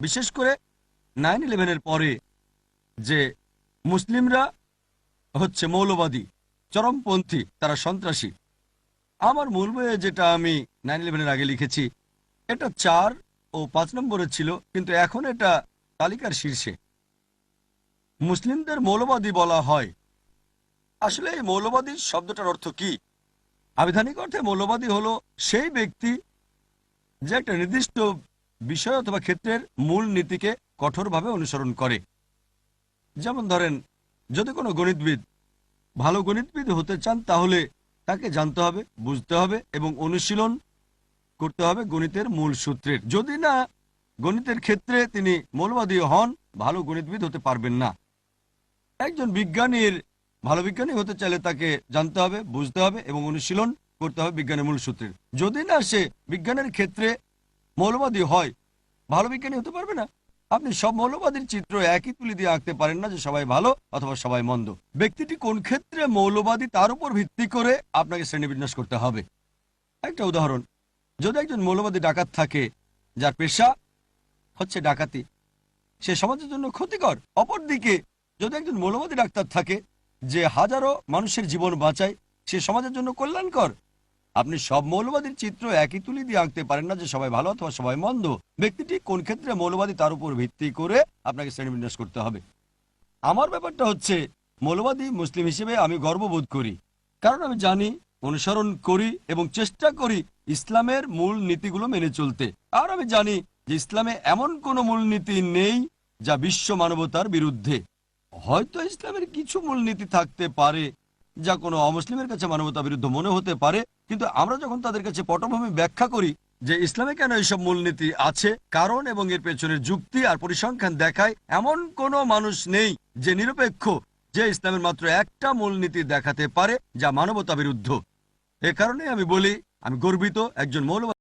বিশেষ করে নাইন ইলেভেনের পরে যে মুসলিমরা হচ্ছে মৌলবাদী, চরমপন্থী, তারা সন্ত্রাসী। আমার মূল বইয়ে যেটা আমি নাইন ইলেভেনের আগে লিখেছি, এটা চার ও পাঁচ নম্বরে ছিল, কিন্তু এখন এটা তালিকার শীর্ষে। মুসলিমদের মৌলবাদী বলা হয়। আসলে এই মৌলবাদী শব্দটার অর্থ কি? আবিধানিক অর্থে মৌলবাদী হলো সেই ব্যক্তি যে একটা নির্দিষ্ট বিষয় অথবা ক্ষেত্রের মূল নীতিকে কঠোরভাবে অনুসরণ করে। যেমন ধরেন, যদি কোনো গণিতবিদ ভালো গণিতবিদ হতে চান, তাহলে তাকে জানতে হবে, বুঝতে হবে এবং অনুশীলন করতে হবে গণিতের মূল সূত্রের। যদি না, গণিতের ক্ষেত্রে তিনি মৌলবাদী হন, ভালো গণিতবিদ হতে পারবেন না। একজন বিজ্ঞানীর ভালো বিজ্ঞানী হতে চাইলে তাকে জানতে হবে, বুঝতে হবে এবং অনুশীলন করতে হবে বিজ্ঞানের মূল সূত্রের। যদি না, সে বিজ্ঞানের ক্ষেত্রে মৌলবাদী হয়। ভালো বিজ্ঞানী হতে পারবে না। আপনি সব মৌলবাদীর চিত্র একই তুলি দিয়ে আঁকতে পারেন না যে সবাই ভালো অথবা সবাই মন্দ। ব্যক্তিটি কোন ক্ষেত্রে মৌলবাদী তার উপর ভিত্তি করে আপনাকে শ্রেণীবিন্যাস করতে হবে? একটা উদাহরণ, যদি একজন মৌলবাদী ডাকাত থাকে, যার পেশা হচ্ছে ডাকাতি, সে সমাজের জন্য ক্ষতিকর। অপরদিকে, যদি একজন মৌলবাদী ডাক্তার থাকে, যে হাজারো মানুষের জীবন বাঁচায়, সে সমাজের জন্য কল্যাণকর। আপনি সব মৌলবাদীর চিত্র একই তুলি দিয়ে আঁকতে পারেন না যে সবাই ভালো অথবা সবাই মন্দ। ব্যক্তিটি কোন ক্ষেত্রে মৌলবাদী তার উপর ভিত্তি করে আপনাকে শ্রেণীবিন্যাস করতে হবে। আমার ব্যাপারটা হচ্ছে, মৌলবাদী মুসলিম হিসেবে আমি গর্ববোধ করি। কারণ আমি জানি, অনুসরণ করি এবং চেষ্টা করি ইসলামের মূল নীতিগুলো মেনে চলতে। আর আমি জানি যে ইসলামে এমন কোনো মূলনীতি নেই যা বিশ্ব মানবতার বিরুদ্ধে। হয়তো ইসলামের কিছু মূলনীতি থাকতে পারে যা কোনো অমুসলিমের কাছে মানবতা বিরুদ্ধ মনে হতে পারে, কিন্তু আমরা যখন তাদের কাছে পটভূমি ব্যাখ্যা করি যে ইসলামে কেন এইসব মূলনীতি আছে, কারণ এবং এর পেছনের যুক্তি আর পরিসংখ্যান দেখায়, এমন কোনো মানুষ নেই যে নিরপেক্ষ যে ইসলামের মাত্র একটা মূলনীতি দেখাতে পারে যা মানবতা বিরুদ্ধ এ কারণে আমি বলি, আমি গর্বিত, একজন মৌলবাদী